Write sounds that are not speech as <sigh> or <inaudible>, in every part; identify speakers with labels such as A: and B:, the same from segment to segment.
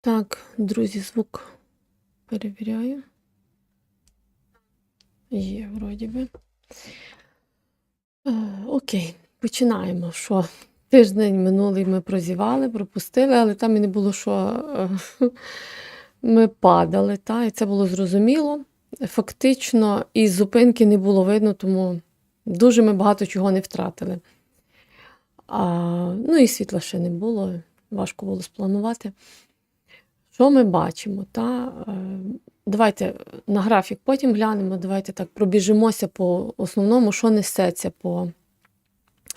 A: Так, друзі, звук перевіряю. Є, вроді би. Е, окей, починаємо. Що тиждень минулий ми прозівали, пропустили, але там і не було що. е, <laughs> Ми падали, та, і це було зрозуміло. Фактично, і зупинки не було видно, тому дуже ми багато чого не втратили. А, ну і світла ще не було, важко було спланувати. Що ми бачимо? Та? Е, Давайте на графік потім глянемо. Давайте так пробіжимося по основному, що несеться по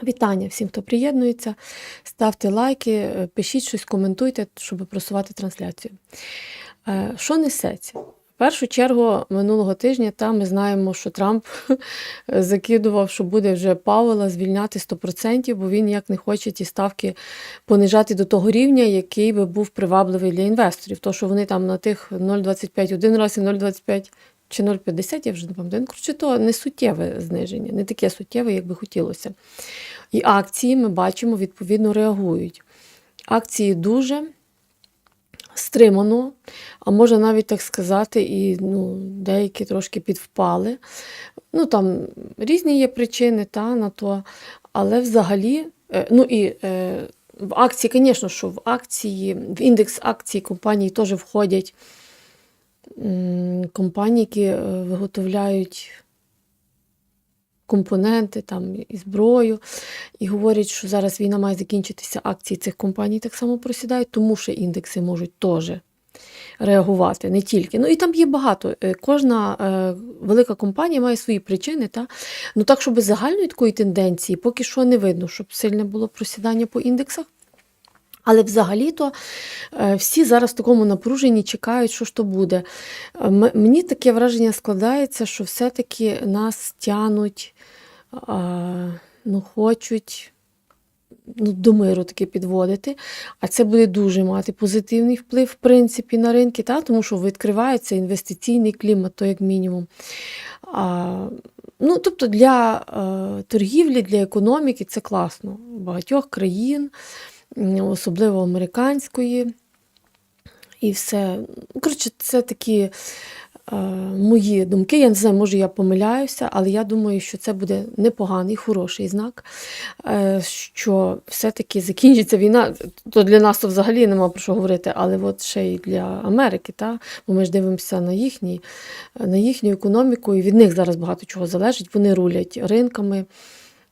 A: вітання всім, хто приєднується. Ставте лайки, е, пишіть щось, коментуйте, щоб просувати трансляцію. Е, Що несеться? Першу чергу минулого тижня та ми знаємо, що Трамп <laughs> закидував, що буде вже Павела звільняти 100%, бо він ніяк не хоче ті ставки понижати до того рівня, який би був привабливий для інвесторів. То, що вони там на тих 0,25 один раз і 0,25 чи 0,50, я вже не пам'ятаю. Ну, Коротше, то не суттєве зниження, не таке суттєве, як би хотілося. І акції ми бачимо, відповідно реагують. Акції дуже стримано, а можна навіть так сказати, і ну, деякі трошки підвпали. Ну, там різні є причини та, на то, але взагалі, е, ну і е, в акції, звісно, що в акції, в індекс акцій компаній теж входять компанії, які е, виготовляють компоненти там, і зброю, і говорять, що зараз війна має закінчитися, акції цих компаній так само просідають, тому що індекси можуть теж реагувати, не тільки. Ну і там є багато. Е, Кожна е, велика компанія має свої причини. Та? Ну так, щоб загальної такої тенденції, поки що не видно, щоб сильне було просідання по індексах. Але взагалі-то е, всі зараз в такому напруженні чекають, що ж то буде. Е, Мені таке враження складається, що все-таки нас тянуть, ну, хочуть ну, до миру таки підводити. А це буде дуже мати позитивний вплив, в принципі, на ринки, та? тому що відкривається інвестиційний клімат, то як мінімум. А, ну, тобто для е, торгівлі, для економіки це класно. Багатьох країн, особливо американської. І все. Коротше, це такі е, мої думки. Я не знаю, може я помиляюся, але я думаю, що це буде непоганий, хороший знак, е, що все-таки закінчиться війна. То для нас то взагалі нема про що говорити, але от ще й для Америки, та? бо ми ж дивимося на, їхній, на їхню економіку, і від них зараз багато чого залежить. Вони рулять ринками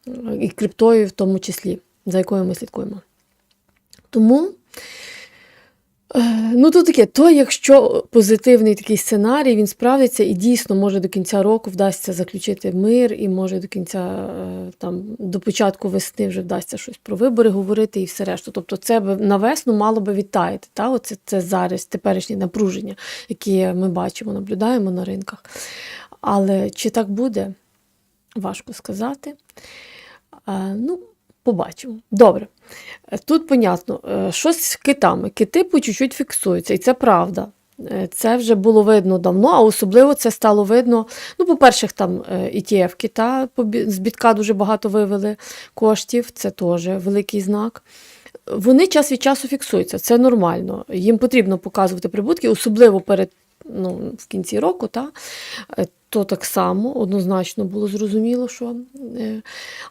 A: е, і криптою в тому числі, за якою ми слідкуємо. Тому. Е, Ну, то таке, то якщо позитивний такий сценарій, він справдиться і дійсно може до кінця року вдасться заключити мир, і може до кінця е, там до початку весни вже вдасться щось про вибори говорити і все решту. Тобто, це би на весну мало би відтаяти. Та? Оце це зараз теперішнє напруження, яке ми бачимо, наблюдаємо на ринках. Але чи так буде, важко сказати. А, ну, побачимо. Добре. Е, Тут понятно, е, щось з китами. Кити по чуть-чуть фіксуються, і це правда. Е, Це вже було видно давно, а особливо це стало видно. Ну, по-перше, там ETF кита з бітка дуже багато вивели коштів, це теж великий знак. Вони час від часу фіксуються, це нормально. Їм потрібно показувати прибутки, особливо перед ну, в кінці року. Та? То так само однозначно було зрозуміло, що. е,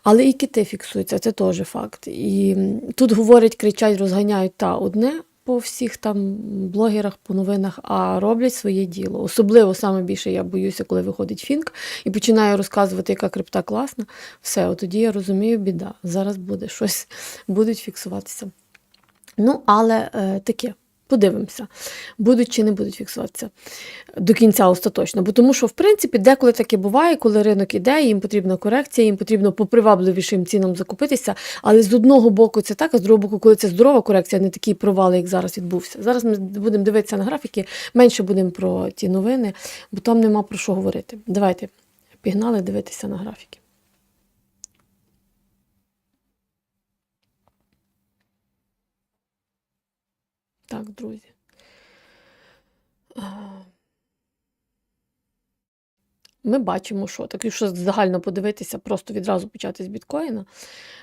A: Але і кити фіксуються, це теж факт. І тут говорять, кричать, розганяють та одне по всіх там блогерах, по новинах, а роблять своє діло. Особливо саме більше я боюся, коли виходить фінк і починає розказувати, яка крипта класна. Все, от тоді я розумію, біда. Зараз буде щось, будуть фіксуватися. Ну, але е, таке. Подивимося, будуть чи не будуть фіксуватися до кінця остаточно. Бо тому що, в принципі, деколи таке буває, коли ринок іде, їм потрібна корекція, їм потрібно по привабливішим цінам закупитися. Але з одного боку це так, а з другого боку, коли це здорова корекція, не такий провал, як зараз відбувся. Зараз ми будемо дивитися на графіки, менше будемо про ті новини, бо там нема про що говорити. Давайте пігнали дивитися на графіки. Так, друзі. Ми бачимо, що так, якщо загально подивитися, просто відразу почати з біткоїна,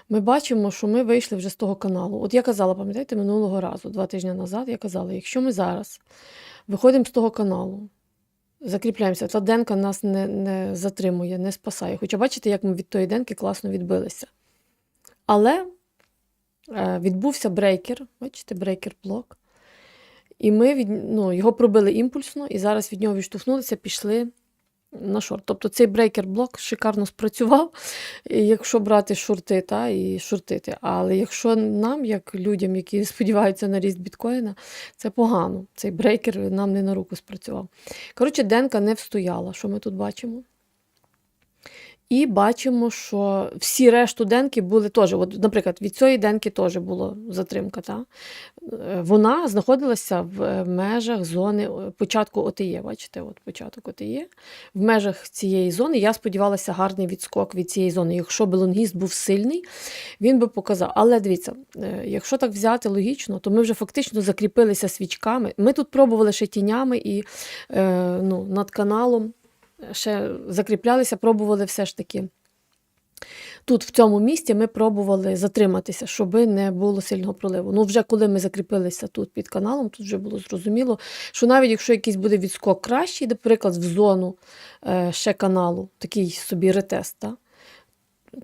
A: ми бачимо, що ми вийшли вже з того каналу. От я казала, пам'ятаєте, минулого разу, два тижні назад, я казала, якщо ми зараз виходимо з того каналу, закріпляємося, та денка нас не, не затримує, не спасає. Хоча бачите, як ми від тої денки класно відбилися. Але е, відбувся брейкер, бачите, брейкер-блок. І ми від, ну, його пробили імпульсно, і зараз від нього відштовхнулися, пішли на шорт. Тобто цей брейкер-блок шикарно спрацював, якщо брати шорти та, і шортити. Але якщо нам, як людям, які <laughs> сподіваються на ріст біткоїна, це погано. Цей брейкер нам не на руку спрацював. Коротше, денка не встояла, що ми тут бачимо. І бачимо, що всі решту денки були теж. От, наприклад, від цієї денки теж була затримка. Та? Е, Вона знаходилася в е, межах зони е, початку ОТЄ. Бачите, от початок ОТЄ. В межах цієї зони я сподівалася гарний відскок від цієї зони. Якщо б лонгіст був сильний, він би показав. Але дивіться, якщо так взяти логічно, то ми вже фактично закріпилися свічками. Ми тут пробували ще тінями і ну, над каналом ще закріплялися, пробували все ж таки. Тут, в цьому місці, ми пробували затриматися, щоб не було сильного проливу. Ну, вже коли ми закріпилися тут під каналом, тут вже було зрозуміло, що навіть якщо якийсь буде відскок кращий, наприклад, в зону е, ще каналу, такий собі ретест,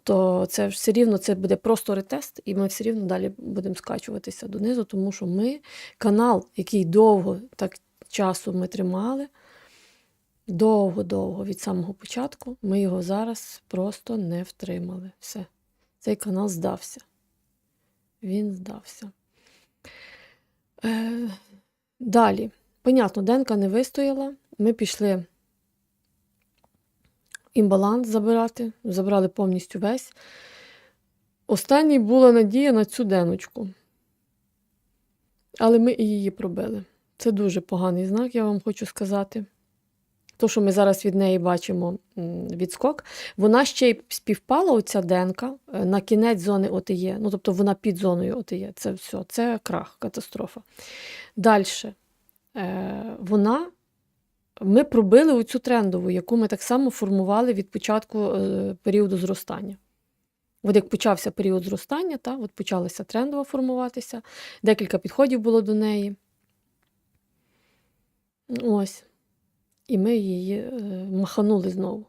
A: то це все рівно це буде просто ретест, і ми все рівно далі будемо скачуватися донизу, тому що ми канал, який довго так часу ми тримали, довго-довго від самого початку, ми його зараз просто не втримали. Все. Цей канал здався. Він здався. Е, далі. Понятно, денка не вистояла. Ми пішли імбаланс забирати, забрали повністю весь. Останній була надія на цю деночку. Але ми і її пробили. Це дуже поганий знак, я вам хочу сказати. То, що ми зараз від неї бачимо відскок, вона ще й співпала, оця денка, е, на кінець зони ОТЄ. Ну, тобто вона під зоною ОТЄ. Це все, це крах, катастрофа. Далі. Е, вона, ми пробили оцю трендову, яку ми так само формували від початку е, періоду зростання. От як почався період зростання, та, от почалася трендова формуватися, декілька підходів було до неї. Ось. І ми її е, маханули знову.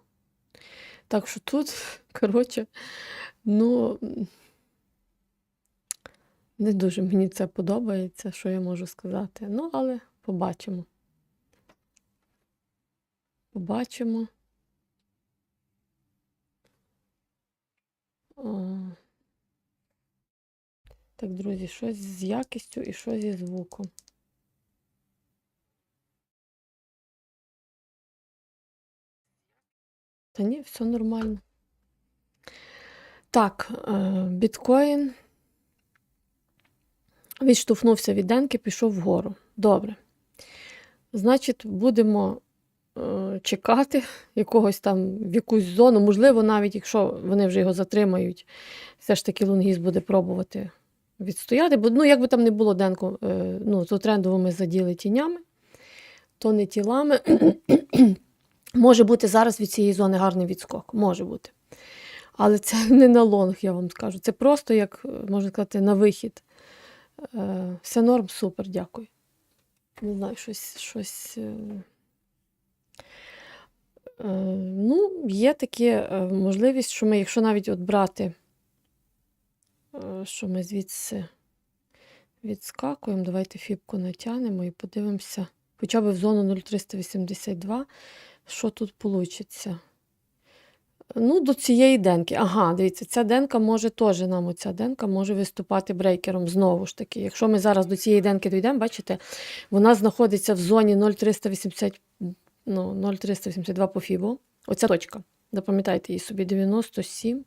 A: Так що тут, <laughs> коротше, ну, не дуже мені це подобається, що я можу сказати. Ну, але побачимо. Побачимо. О. Так, друзі, щось з якістю і щось зі звуком. Та ні, все нормально. Так, е, біткоін відштовхнувся від денки, пішов вгору. Добре. Значить, будемо е, чекати якогось там в якусь зону. Можливо, навіть якщо вони вже його затримають, все ж таки лонгіст буде пробувати відстояти. Бо, ну, як би там не було денку, е, ну, то трендово заділи тінями, то не тілами. Може бути зараз від цієї зони гарний відскок. Може бути. Але це <laughs> не на лонг, я вам скажу. Це просто, як можна сказати, на вихід. Е, Все норм, супер, дякую. Не знаю, щось. щось. е, е, Ну, є таке е, можливість, що ми, якщо навіть от брати, що ми звідси відскакуємо, давайте фібку натягнемо і подивимося, хоча б в зону 0,382. Що тут вийде? Ну, до цієї денки. Ага, дивіться, ця денка може теж нам оця денка може виступати брейкером знову ж таки. Якщо ми зараз до цієї денки дійдемо, бачите, вона знаходиться в зоні 0,380, ну, 0,382 по фібу. Оця точка. Запам'ятайте її собі 97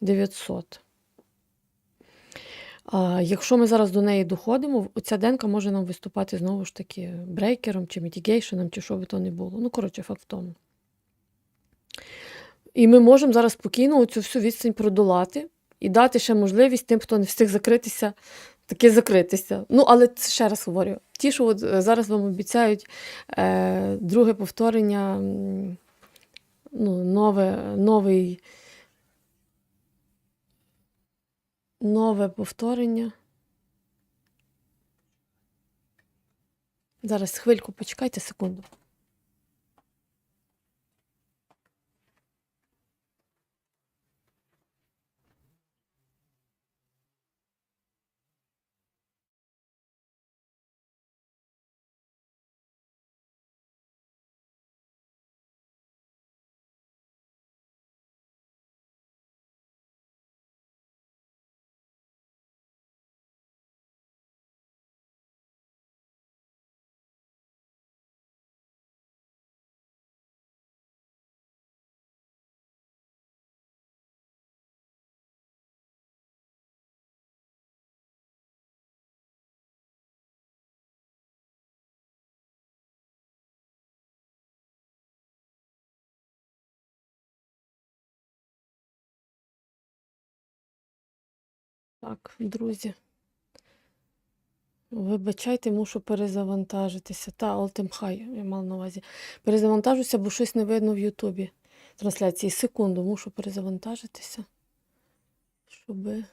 A: 900. Якщо ми зараз до неї доходимо, оця денка може нам виступати знову ж таки брейкером чи мітігейшеном, чи що би то не було. Ну, коротше, факт в тому. І ми можемо зараз спокійно цю всю відстань продолати і дати ще можливість тим, хто не встиг закритися, таки закритися. Ну, але ще раз говорю: ті, що от е, зараз вам обіцяють е, друге повторення ну, нове, новий, нове повторення. Зараз хвильку почекайте секунду. Так, друзі. Вибачайте, мушу перезавантажитися. Та, Алтемхай, я мала на увазі. Перезавантажуся, бо щось не видно в Ютубі. Трансляції. Секунду, мушу перезавантажитися. Щоби.